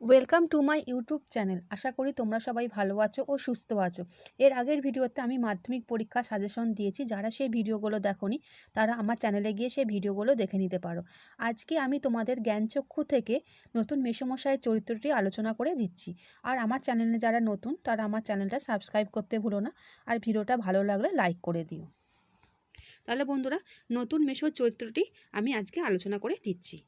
Welcome to my YouTube channel আশা করি তোমরা সবাই ভালো আছো ও সুস্থ আছো। এর আগের ভিডিওতে আমি মাধ্যমিক পরীক্ষা সাজেশন দিয়েছি। যারা সেই ভিডিওগুলো দেখোনি, তারা আমার চ্যানেলে গিয়ে সেই ভিডিওগুলো দেখে নিতে পারো। আজকে আমি তোমাদের জ্ঞানচক্ষু থেকে নতুন মেসমশাইয়ের চরিত্রটি আলোচনা করে দিচ্ছি। আর আমার চ্যানেলে যারা নতুন, তারা আমার চ্যানেলটা সাবস্ক্রাইব করতে ভুলো না। আর ভিডিওটা ভালো লাগলে লাইক করে দিও। তাহলে বন্ধুরা, নতুন মেশোর চরিত্রটি আমি আজকে আলোচনা করে দিচ্ছি।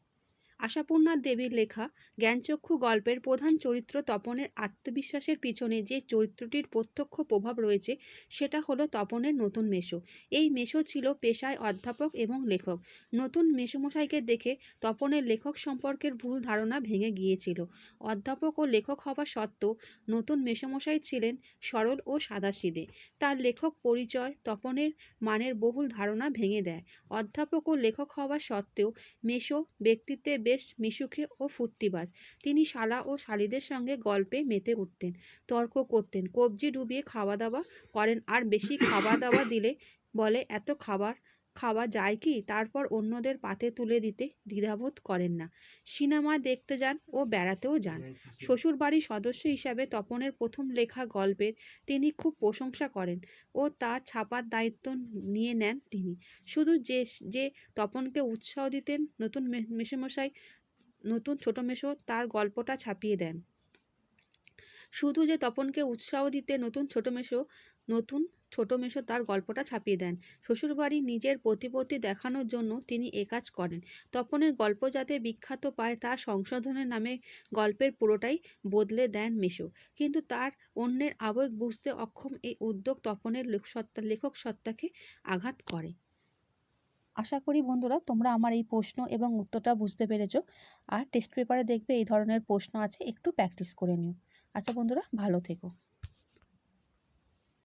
আশাপূর্ণা দেবীর লেখা জ্ঞানচক্ষু গল্পের প্রধান চরিত্র তপনের আত্মবিশ্বাসের পিছনে যে চরিত্রটির প্রত্যক্ষ প্রভাব রয়েছে, সেটা হলো তপনের নতুন মেশো। এই মেশো ছিল পেশায় অধ্যাপক এবং লেখক। নতুন মেশোমশাইকে দেখে তপনের লেখক সম্পর্কের ভুল ধারণা ভেঙে গিয়েছিল। অধ্যাপক ও লেখক হওয়া সত্ত্বেও নতুন মেশোমশাই ছিলেন সরল ও সাদাসিধে তার লেখক পরিচয় তপনের মানের বহুল ধারণা ভেঙে দেয়। অধ্যাপক ও লেখক হওয়া সত্ত্বেও মেশো ব্যক্তিত্বে বেশ মিশুকে ও ফুর্তিবাজ। তিনি শালা ও শালিদের সঙ্গে গল্পে মেতে উঠতেন, তর্ক করতেন, কবজি ডুবিয়ে খাওয়া দাওয়া করেন আর বেশি খাওয়া দাওয়া দিলে বলে, এত খাবার খাওয়া যায় কি? তারপর অন্যদের পাতে তুলে দিতে দ্বিধাবোধ করেন না। সিনেমা দেখতে যান ও বেড়াতেও যান। শ্বশুরবাড়ির সদস্য হিসাবে তপনের প্রথম লেখা গল্পের তিনি খুব প্রশংসা করেন ও তা ছাপার দায়িত্ব নিয়ে নেন তিনি। শুধু যে যে তপনকে উৎসাহ দিতেন নতুন মেসোমশাই, নতুন ছোট মেশো তার গল্পটা ছাপিয়ে দেন। শুধু যে তপনকে উৎসাহ দিতে নতুন ছোট মেশো নতুন ছোট মেশো তার গল্পটা ছাপিয়ে দেন। শ্বশুরবাড়ি নিজের প্রতিপত্তি দেখানোর জন্য তিনি এ কাজ করেন। তপনের গল্প যাতে বিখ্যাত পায় তা সংশোধনের নামে গল্পের পুরোটাই বদলে দেন মেশো কিন্তু তার অন্যের আবেগ বুঝতে অক্ষম এই উদ্যোগ তপনের লেখ- সত্তা, লেখক সত্তাকে আঘাত করে। আশা করি বন্ধুরা, তোমরা আমার এই প্রশ্ন এবং উত্তরটা বুঝতে পেরেছ। আর টেস্ট পেপারে দেখবে এই ধরনের প্রশ্ন আছে, একটু প্র্যাকটিস করে নিও। আচ্ছা বন্ধুরা ভালো থেকো।